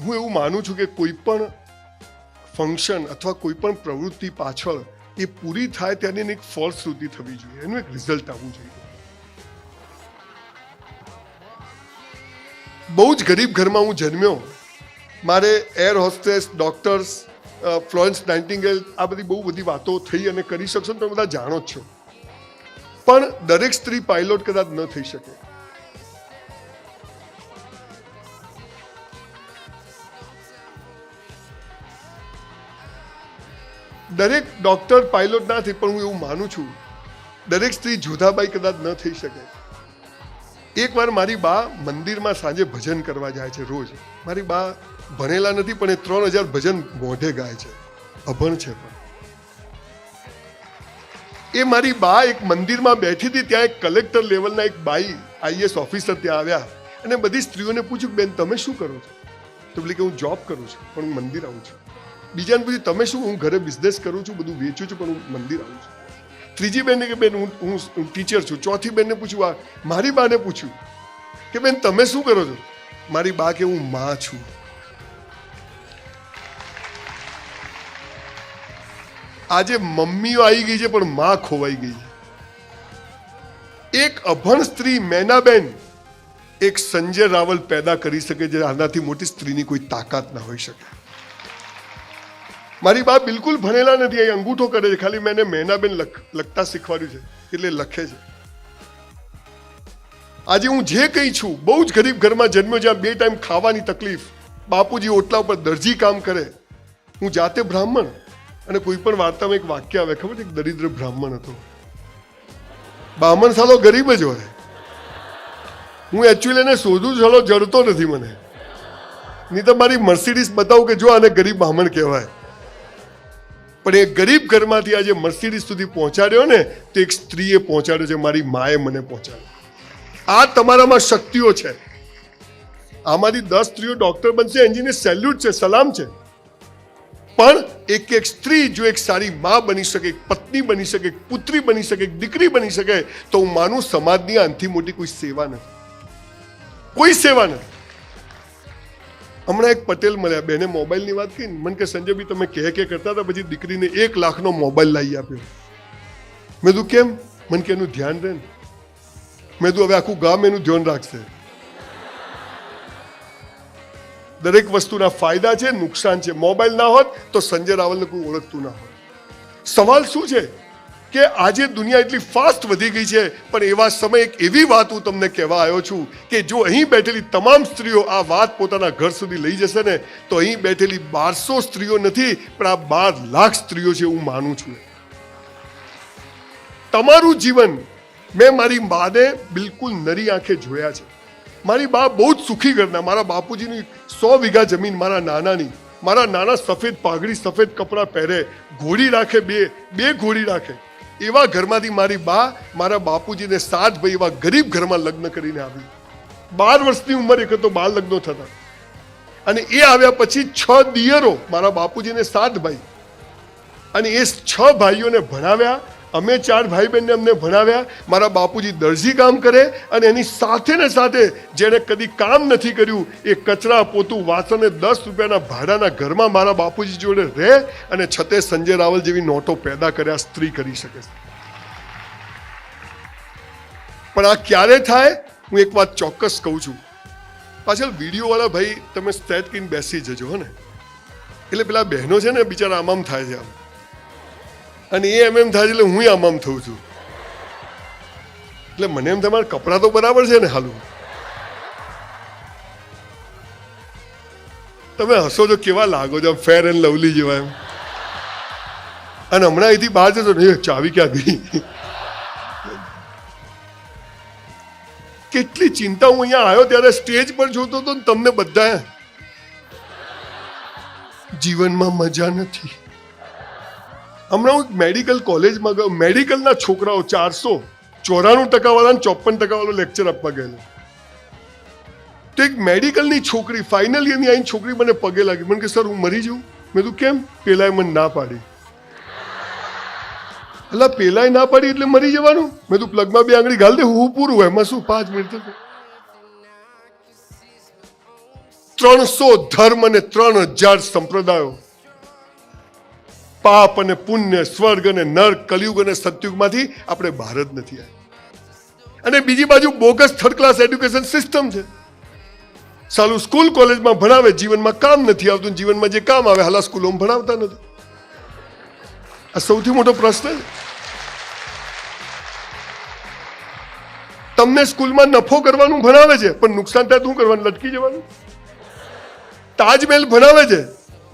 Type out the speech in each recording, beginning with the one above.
હું એવું માનું છું કે કોઈ પણ ફંક્શન અથવા કોઈ પણ પ્રવૃત્તિ પાછળ એ પૂરી થાય ત્યાંની એક ફળશ્રુતિ થવી જોઈએ. એનું એક રિઝલ્ટ આવવું જોઈએ. બહુ જ ગરીબ ઘરમાં હું જન્મ્યો. મારે air hostess doctors Florence Nightingale આ બધી બહુ બધી વાતો થઈ અને કરી શકશો તમે બધા જાણો જ છો. પણ દરેક સ્ત્રી પાયલોટ કદાચ ન થઈ શકે. દરેક ડૉક્ટર પાયલોટ ના પણ હું એવું માનું છું, દરેક સ્ત્રી જોધાબાઈ કદાચ ન થઈ શકે. એકવાર મારી બા મંદિરમાં સાંજે ભજન કરવા જાય છે રોજ. મારી બા ભણેલા નથી, પણ એ ત્રણ હજાર ભજન મોઢે ગાય છે. અભણ છે પણ. એ મારી બા એક મંદિરમાં બેઠી હતી, ત્યાં એક કલેક્ટર લેવલના એક બાઈ આઈએસ ઓફિસર ત્યાં આવ્યા અને બધી સ્ત્રીઓને પૂછ્યું બેન, તમે શું કરો છો? તો બોલી કે, હું જોબ કરું છું, પણ હું મંદિર આવું છું. બીજાને પૂછ્યું તમે શું, હું ઘરે બિઝનેસ કરું છું, બધું વેચું છું, પણ હું મંદિર આવું છું. ત્રીજી બેનને કે, બેન, હું હું ટીચર છું. ચોથી બેનને પૂછ્યું, આ મારી બાને પૂછ્યું? કે, બેન, તમે શું કરો છો? મારી બા કે હું માં છું. આજે મમ્મીઓ આવી ગઈ છે, પણ માં ખોવાઈ ગઈ છે. એક અભણ સ્ત્રી મેનાબેન એક સંજય રાવલ પેદા કરી શકે, જે આનાથી મોટી સ્ત્રીની કોઈ તાકાત ના હોઈ શકે. મારી બા બિલકુલ ભણેલા નથી, અહીં અંગૂઠો કરે છે. ખાલી મેં એને મેનાબેન લખતા શીખવાડ્યું છે, એટલે લખે છે. આજે હું જે કંઈ છું, બહુ જ ગરીબ ઘરમાં જન્મ્યો જ્યાં બે ટાઈમ ખાવાની તકલીફ, બાપુજી ઓટલા ઉપર દરજી કામ કરે. હું જાતે બ્રાહ્મણ અને કોઈ પણ વાર્તામાં એક વાક્ય આવે, ખબર છે? એક દરિદ્ર બ્રાહ્મણ હતો. બ્રાહ્મણ સાલો ગરીબ જ હોય. હું એકચ્યુઅલી એને શોધું સાલો જડતો નથી મને. નહીં તો મારી મર્સિડીસ બતાવું કે જો આને ગરીબ બ્રાહ્મણ કહેવાય. પણ એ ગરીબ ઘરમાંથી આજે મર્સિડીઝ સુધી પહોંચાડ્યો ને, તો એક સ્ત્રીએ પહોંચાડ્યો છે, મારી માએ મને પહોંચાડ્યો. આ તમારામાં શક્તિઓ છે. આમાંથી દસ સ્ત્રીઓ ડોક્ટર બનશે, એન્જિનિયર, સેલ્યુટ છે, સલામ છે. પણ એક એક સ્ત્રી જો એક સારી મા બની શકે, એક પત્ની બની શકે, એક પુત્રી બની શકે, એક દીકરી બની શકે, તો હું માનું સમાજની આનથી મોટી કોઈ સેવા નથી. કોઈ સેવા નથી. હમણાં એક પટેલ મળ્યા, બેને મોબાઈલની વાત ને, મને કે સંજયભાઈ, તમે કહે કે કરતા હતા, પછી દીકરીને એક લાખનો મોબાઈલ લાવી આપ્યો. મેં તું કેમ? મને કે, એનું ધ્યાન રહે ને. મેં તું હવે આખું ગામ એનું ધ્યાન રાખશે. દરેક વસ્તુના ફાયદા છે, નુકસાન છે. મોબાઈલ ના હોત તો સંજય રાવલને કોઈ ઓળખતું ના હોત. સવાલ શું છે? કે આજે દુનિયા એટલી ફાસ્ટ વધી ગઈ છે, પણ એવા સમય એક એવી વાત હું તમને કહેવા આવ્યો છું કે જો અહીં બેઠેલી તમામ સ્ત્રીઓ આ વાત પોતાના ઘર સુધી લઈ જશે ને, તો અહીં બેઠેલી બારસો સ્ત્રીઓ નથી, પણ આ બાર લાખ સ્ત્રીઓ છે હું માનું છું. તમારું જીવન મેં મારી બાને બિલકુલ નરી આંખે જોયા છે. મારી બા બહુ જ સુખી ઘરના, મારા બાપુજીની સો વીઘા જમીન મારા નાનાની, મારા નાના સફેદ પાઘડી, સફેદ કપડાં પહેરે, ઘોડી રાખે બે બે ઘોડી રાખે. એવા ઘરમાંથી મારી બા, મારા બાપુજીને સાત ભાઈ એવા ગરીબ ઘરમાં લગ્ન કરીને આવી. બાર વર્ષની ઉંમર એક તો બાર લગ્નો થતા. અને એ આવ્યા પછી છ દિયરો મારા બાપુજીને સાત ભાઈ. અને એ છ ભાઈઓને ભણાવ્યા અમે ચાર ભાઈ બહેનને અમને ભણાવ્યા. મારા બાપુજી દરજી કામ કરે અને એની સાથે ને સાથે જેણે કદી કામ નથી કર્યું, એ કચરા, પોતું, વાસણને દસ રૂપિયાના ભાડાના ઘરમાં મારા બાપુજી જોડે રહે અને છતે સંજય રાવલ જેવી નોટો પેદા કર્યા સ્ત્રી કરી શકે છે. પણ આ ક્યારે થાય? હું એક વાત ચોક્કસ કહું છું. પાછળ વિડીયોવાળા ભાઈ તમે સ્ટેટ કરીને બેસી જજો, હો ને. એટલે પેલા બહેનો છે ને બિચારા આમ આમ થાય છે આમ. અને એ એમ એમ થાય એટલે હું આમ આમ થઉં છું. એટલે મને એમ તમારા કપડાં તો બરાબર છે ને હાલું. તમે હસો છો કેવા લાગો છો ફેર એન્ડ લવલી જેવા એમ. અને હમણાં અહીંથી બહાર જશો ને ચાવી ક્યાં ગઈ? કેટલી ચિંતા, હું અહીંયા આવ્યો ત્યારે સ્ટેજ પર જોતો હતો ને તમને બધા જીવનમાં મજા નથી. હમણાં હું મેડિકલ કોલેજમાં ગયો. મેડિકલના છોકરાઓ ચારસો ચોરાણું ટકાવાળા ચોપન ટકાવાળો લેક્ચર આપવા ગયેલો. તો એક મેડિકલની છોકરી ફાઇનલ યરની આવીને છોકરી મને પગે લાગી. મને કે, સર, હું મરી જાઉં? મેં તું કેમ? પેલાએ મને ના પાડી. એટલે પેલાએ ના પાડી એટલે મરી જવાનું? મેં તું પ્લગમાં બે આંગળી ગાલ દે, હું પૂરું એમાં શું? પાંચ મિનિટ ત્રણસો ધર્મ અને ત્રણ હજાર સંપ્રદાયો પાપ અને પુણ્ય, સ્વર્ગ અને નર્ક, કલયુગ અને સતયુગમાંથી આપણે બહાર જ નથી આવ્યા. અને બીજી બાજુ bogus third class education system છે. સાલું સ્કૂલ કોલેજમાં ભણાવે, જીવનમાં કામ નથી આવતું, જીવનમાં જે કામ આવે, હાલા સ્કૂલોમાં ભણાવતા નથી. આ સૌથી મોટો પ્રશ્ન તમને સ્કૂલમાં નફો કરવાનું ભણાવે છે, પણ નુકસાન થાય શું કરવાનું, લટકી જવાનું? તાજમહેલ ભણાવે છે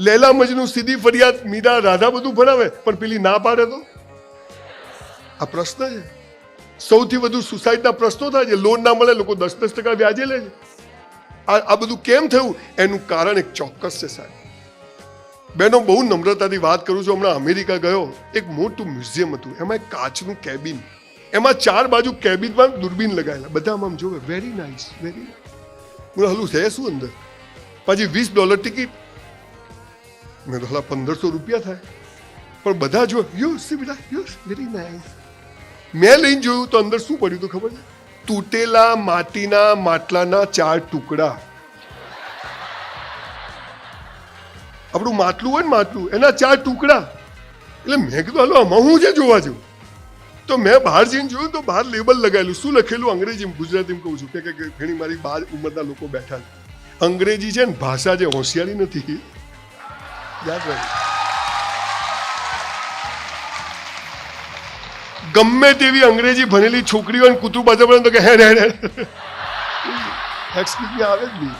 લેલા મજનુ સીધી ફરિયાદ મીરા રાધા બધું ભણાવે, પણ પેલી ના પાડે તો? આ પ્રશ્ન છે. સૌથી વધુ સુસાઇડના પ્રશ્નો થાય છે. લોન ના મળે, લોકો દસ દસ ટકા વ્યાજે લે છે. આ બધું કેમ થયું? એનું કારણ એક ચોક્કસ છે, સાહેબ. બેનો, બહુ નમ્રતાથી વાત કરું છું. હમણાં અમેરિકા ગયો. એક મોટું મ્યુઝિયમ હતું. એમાં એક કાચનું કેબિન. એમાં ચાર બાજુ કેબિનમાં દૂરબીન લગાવેલા બધા આમ જોવે વેરી નાઇસ વેરી હું હલું છે શું અંદર? પછી વીસ ડોલર ટિકિટ. મેં તો હલા પંદરસો રૂપિયા થાય. પણ બધા જો યુસ બેટા યુસ વેરી નાઇસ મેં લઈને જોયું તો અંદર શું પડ્યું તો ખબર છે? તૂટેલા માટીના માટલાના ચાર ટુકડા. આપણું માટલું હોય ને માટલું, એના ચાર ટુકડા. એટલે મેં કીધું, હાલો, આમાં હું જે જોવા જેવું તો મેં બહાર જઈને જોયું તો બહાર લેબલ લગાવેલું શું લખેલું? અંગ્રેજીમાં ગુજરાતીમાં કહું છું કે ઘણી મારી બાર ઉંમરના લોકો બેઠા અંગ્રેજી છે ને, ભાષા જે હોશિયારી નથી. યાદ રાખ ગમે તેવી અંગ્રેજી ભણેલી છોકરીઓ અને કૂતરું પાછળ પડે તો કે હે હે એક્સક્યુઝ આવે જ નહીં.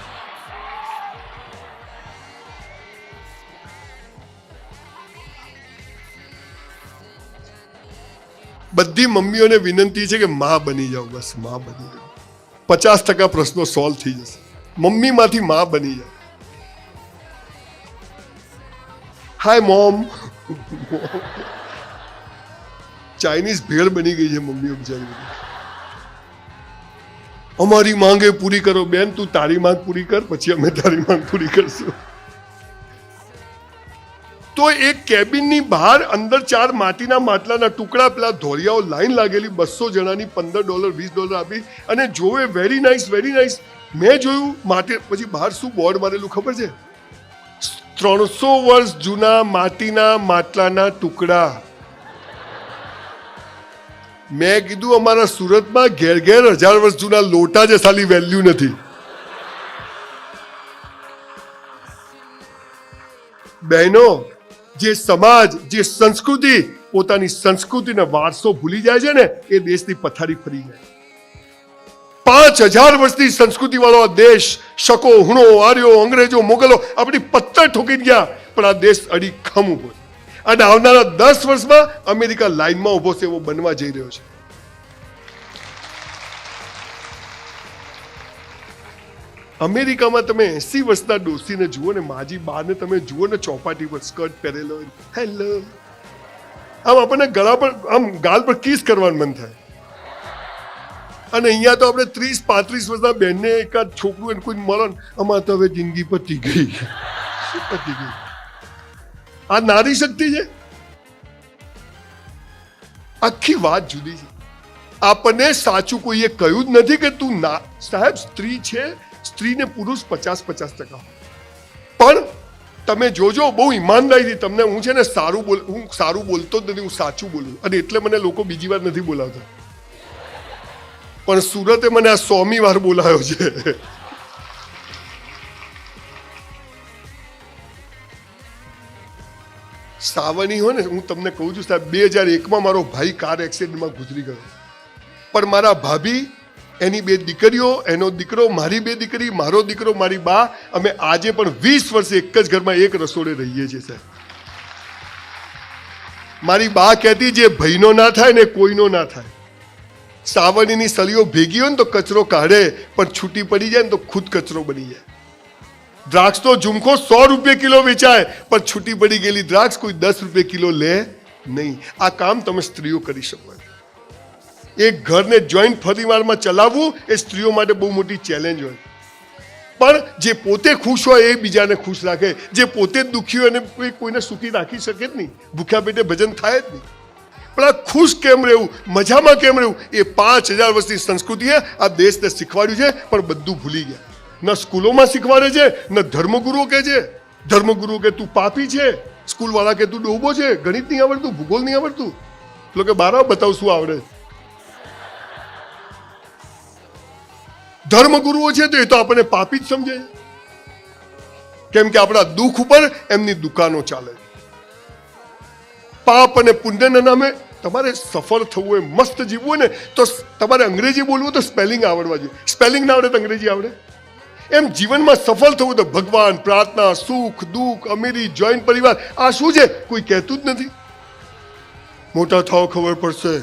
બધી મમ્મીઓને વિનંતી છે કે માં બની જાઓ બસમાં બની જાઓ. પચાસ ટકા પ્રશ્નો સોલ્વ થઈ જશે. મમ્મીમાંથી માં બની જાઓ. હાય મોમ ચાઇનીઝ ભેળ બની ગઈ છે મમ્મીઓ બિચારી અમારી માંગે પૂરી કરો બેન તું તારી માંગ પૂરી કર પછી અમે તારી માંગ પૂરી કરશું તો એક કેબિનની બહાર અંદર ચાર માટીના માટલાના ટુકડા પેલા ધોરિયાઓ લાઈન લાગેલી બસો જણાની પંદર ડોલર વીસ ડોલર આપી અને જોવે વેરી નાઇસ વેરી નાઇસ મેં જોયું માટે પછી બહાર શું બોર્ડ મારેલું ખબર છે? ત્રણસો વર્ષ જૂના માટીના માટલાના ટુકડા. મેં કીધું, અમારા સુરતમાં ઘેર ઘેર હજાર વર્ષ જૂના લોટા જે સાલી વેલ્યુ નથી. બહેનો, જે સમાજ, જે સંસ્કૃતિ, પોતાની સંસ્કૃતિને વારસો ભૂલી જાય છે ને, એ દેશની પથારી ફરી જાય. પાંચ હજાર વર્ષની સંસ્કૃતિ વાળો આ દેશ શકો, હુણો, આર્યો, અંગ્રેજો, મોગલો, આપણી પત્તર ઠોકી ગયા. પણ આ દેશ અડી ખમ ઊભો અને આવનારા દસ વર્ષમાં અમેરિકા લાઈનમાં ઊભો છે એવો બનવા જઈ રહ્યો છે. અમેરિકામાં તમે એસી વર્ષના ડોસીને જુઓ ને માજી બાને તમે જુઓ ને ચોપાટી પર સ્કર્ટ પહેરેલો હેલો. આમ આપણને ગળા પર, આમ ગાલ પર કિસ કરવાનું મન થાય. અને અહીંયા તો આપણે ત્રીસ, પાંત્રીસ વર્ષના બેનને એકાદ છોકરું એને કોઈ મળે અમારે તો હવે જિંદગી પતી ગઈ. પતી ગઈ? આ નારી શક્તિ છે? આખી વાત જુદી છે. આપણને સાચું કોઈએ કહ્યું જ નથી કે તું ના, સાહેબ, સ્ત્રી છે, સ્ત્રીને પુરુષ પચાસ પચાસ ટકા. પણ તમે જોજો, બહુ ઈમાનદારીથી તમને હું છે ને સારું બોલ, હું સારું બોલતો જ નથી, હું સાચું બોલું અને એટલે મને લોકો બીજી વાર નથી બોલાવતા. પણ સુરતે મને આ સોમી વાર બોલાયો છે. સાવની હોય ને, હું તમને કહું છું સાહેબ, બે હજાર એકમાં મારો ભાઈ કાર એક્સિડન્ટમાં ગુજરી ગયો. પણ મારા ભાભી, એની બે દીકરીઓ, એનો દીકરો, મારી બે દીકરી, મારો દીકરો, મારી બા, અમે આજે પણ વીસ વર્ષે એક જ ઘરમાં એક રસોડે રહીએ છીએ સાહેબ. મારી બા કહેતી, જે ભાઈનો ના થાય ને કોઈનો ના થાય. સાવણીની સળીઓ ભેગી હોય ને તો કચરો કાઢે, પણ છૂટી પડી જાય ને તો ખુદ કચરો બની જાય. દ્રાક્ષનો ઝુમખો સો રૂપિયા કિલો વેચાય, પણ છૂટી પડી ગયેલી દ્રાક્ષ કોઈ દસ રૂપિયા કિલો લે નહીં. આ કામ તમે સ્ત્રીઓ કરી શકો. એક ઘરને જોઈન્ટ પરિવારમાં ચલાવવું એ સ્ત્રીઓ માટે બહુ મોટી ચેલેન્જ હોય. પણ જે પોતે ખુશ હોય એ બીજાને ખુશ રાખે. જે પોતે દુઃખી હોય અને કોઈ કોઈને સુખી રાખી શકે જ નહીં. ભૂખ્યા પેટે ભજન થાય જ નહીં. આ ખુશ કેમ રહેવું, મજામાં કેમ રહેવું? એ પાંચ હજાર વર્ષની સંસ્કૃતિએ આ દેશને શીખવાડ્યું છે, પણ બધું ભૂલી ગયા. ન સ્કૂલોમાં શીખવાડે છે, ન ધર્મગુરુઓ કહે છે. ધર્મગુરુઓ કે તું પાપી છે, સ્કૂલવાળા કે તું ડોબો છે, ગણિત નહીં આવડતું, ભૂગોળ નહીં આવડતું. એટલે કે બારા બતાવ શું આવડે? ધર્મગુરુઓ છે તો એ તો આપણને પાપી જ સમજે કેમ કે આપણા દુઃખ ઉપર એમની દુકાનો ચાલે પાપ અને પુણ્યના નામે તમારે સફળ થવું હોય મસ્ત જીવવું ને, તો તમારે અંગ્રેજી બોલવું તો સ્પેલિંગ આવડવા જોઈએ. સ્પેલિંગ ના આવડે તો અંગ્રેજી આવડે. એમ જીવનમાં સફળ થવું તો ભગવાન, પ્રાર્થના, સુખ, દુઃખ, અમીરી જોઈન્ટ પરિવાર, આ શું છે? કોઈ કહેતું જ નથી. મોટા થાવ ખબર પડશે.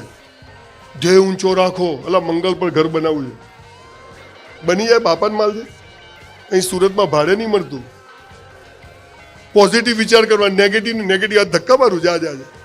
ધ્યેય ઊંચો રાખો, અલા મંગલ પર ઘર બનાવવું છે. બની જાય બાપાને માલ છે. અહીં સુરતમાં ભાડે નહીં મળતું. પોઝિટિવ વિચાર કરવા નેગેટિવ નેગેટિવ આ ધક્કા મારું જા જા જા.